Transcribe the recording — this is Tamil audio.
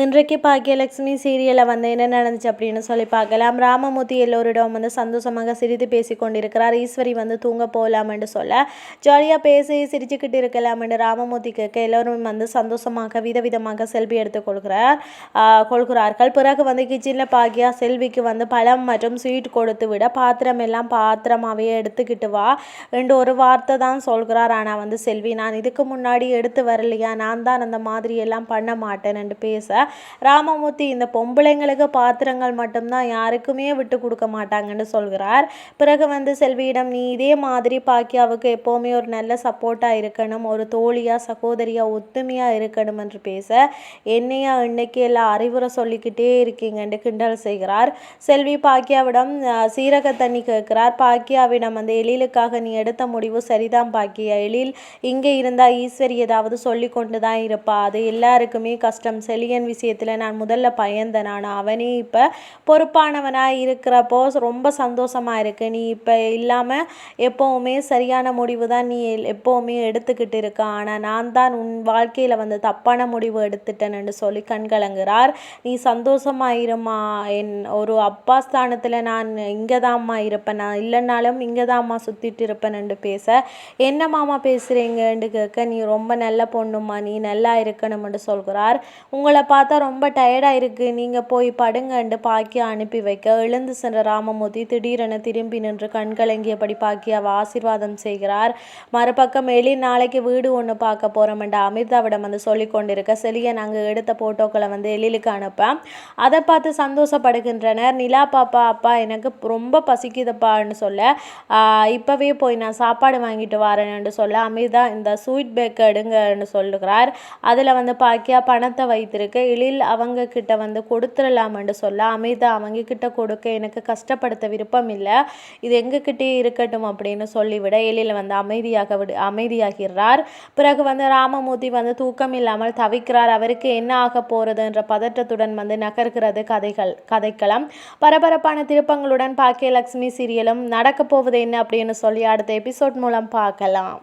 இன்றைக்கு பாக்கியலட்சுமி சீரியலில் வந்து என்ன நடந்துச்சு அப்படின்னு சொல்லி பார்க்கலாம். ராமமூர்த்தி எல்லோரிடம் வந்து சந்தோஷமாக சிரித்து பேசி கொண்டிருக்கிறார். ஈஸ்வரி வந்து தூங்க போகலாம்னு சொல்ல ஜாலியாக பேசி சிரிச்சுக்கிட்டு இருக்கலாம்னு ராமமூர்த்தி கேட்க எல்லோரும் வந்து சந்தோஷமாக விதவிதமாக செல்வி எடுத்து கொள்கிறார் கொள்கிறார்கள். பிறகு வந்து கிச்சனில் பாக்கியா செல்விக்கு வந்து பழம் மற்றும் ஸ்வீட் கொடுத்து விட பாத்திரம் எல்லாம் பாத்திரமாகவே எடுத்துக்கிட்டு வா ரெண்டு ஒரு வார்த்தை தான் சொல்கிறார். ஆனால் வந்து செல்வி நான் இதுக்கு முன்னாடி எடுத்து வரலையா? நான் தான் அந்த மாதிரி எல்லாம் பண்ண மாட்டேன் பேச ராமமூர்த்தி இந்த பொம்பளைங்களுக்கு பாத்திரங்கள் மட்டும்தான் யாருக்குமே விட்டு கொடுக்க மாட்டாங்கன்னு சொல்கிறார். பிறகு வந்து செல்வியிடம் நீ இதே மாதிரி பாக்கியாவுக்கு எப்போவுமே ஒரு நல்ல சப்போர்ட்டாக இருக்கணும் ஒரு தோழியாக சகோதரியாக ஒத்துமையாக இருக்கணும் என்று பேச என்னையா இன்னைக்கு எல்லாம் அறிவுரை சொல்லிக்கிட்டே இருக்கீங்கன்னு கிண்டல் செய்கிறார். செல்வி பாக்கியாவிடம் சீரக தண்ணி கேட்கிறார். பாக்கியாவிடம் அந்த எழிலுக்காக நீ எடுத்த முடிவு சரிதான் பாக்கியா. எழில் இங்கே இருந்தால் ஈஸ்வரி ஏதாவது சொல்லி கொண்டு தான் இருப்பா. அது எல்லாருக்குமே கஷ்டம். செலியன் விஷயத்தில் நான் முதல்ல பயந்தேன். நான் அவனே இப்போ பொறுப்பானவனாக இருக்கிறப்போ ரொம்ப சந்தோஷமாக இருக்கு. நீ இப்போ இல்லாமல் எப்போவுமே சரியான முடிவு தான் நீ எப்போவுமே எடுத்துக்கிட்டு இருக்க. ஆனால் நான் தான் உன் வாழ்க்கையில் வந்து தப்பான முடிவு எடுத்துட்டேன்னு சொல்லி கண்கலங்குறார் நீ சந்தோஷமாயிருமா என் ஒரு அப்பா ஸ்தானத்தில் நான் இங்கே தான்மா இருப்பேன். நான் இல்லைனாலும் இங்கே தான்மா சுற்றிட்டு இருப்பேன்னு பேச என்ன மாமா பேசுகிறீங்கன்னு கேட்க நீ ரொம்ப நல்ல பொண்ணுமா நீ நல்லா இருக்கணும்னு சொல்கிறார். உங்களை பார்த்து பார்த்தா ரொம்ப டயர்டாக இருக்குது நீங்கள் போய் படுங்கண்டு பாக்கியா அனுப்பி வைக்க எழுந்து சென்ற ராமமூர்த்தி திடீரென திரும்பி நின்று கண்கலங்கியபடி பாக்கியாவை ஆசீர்வாதம் செய்கிறார். மறுபக்கம் எலி நாளைக்கு வீடு ஒன்று பார்க்க போகிறோம்ண்டு அமிர்தாவிடம் வந்து சொல்லி கொண்டிருக்க செலியை நாங்கள் எடுத்த ஃபோட்டோக்களை வந்து எழிலுக்கு அனுப்ப அதை பார்த்து சந்தோஷப்படுகின்றனர். நிலா பாப்பா அப்பா எனக்கு ரொம்ப பசிக்குதுப்பான்னு சொல்ல இப்போவே போய் நான் சாப்பாடு வாங்கிட்டு வரேன்னு சொல்ல அமிர்தா இந்த ஸ்வீட் பேக் எடுங்கன்னு சொல்லுகிறார். அதில் வந்து பாக்கியா பணத்தை வைத்திருக்க எழில் அவங்க கிட்ட வந்து கொடுத்துடலாம்னு சொல்ல அமிர்தா அவங்க கிட்ட கொடுக்க எனக்கு கஷ்டப்படுத்த விருப்பம் இல்லை. இது எங்ககிட்டே இருக்கட்டும் அப்படின்னு சொல்லிவிட எழில் வந்து அமைதியாக விடு அமைதியாகிறார். பிறகு வந்து ராமமூர்த்தி வந்து தூக்கம் இல்லாமல் தவிக்கிறார். அவருக்கு என்ன ஆக போறதுன்ற பதற்றத்துடன் வந்து நகர்கிறது கதைகள் கதைக்களம். பரபரப்பான திருப்பங்களுடன் பாக்கியலட்சுமி சீரியலும் நடக்க போவது என்ன அப்படின்னு சொல்லி அடுத்த எபிசோட் மூலம் பார்க்கலாம்.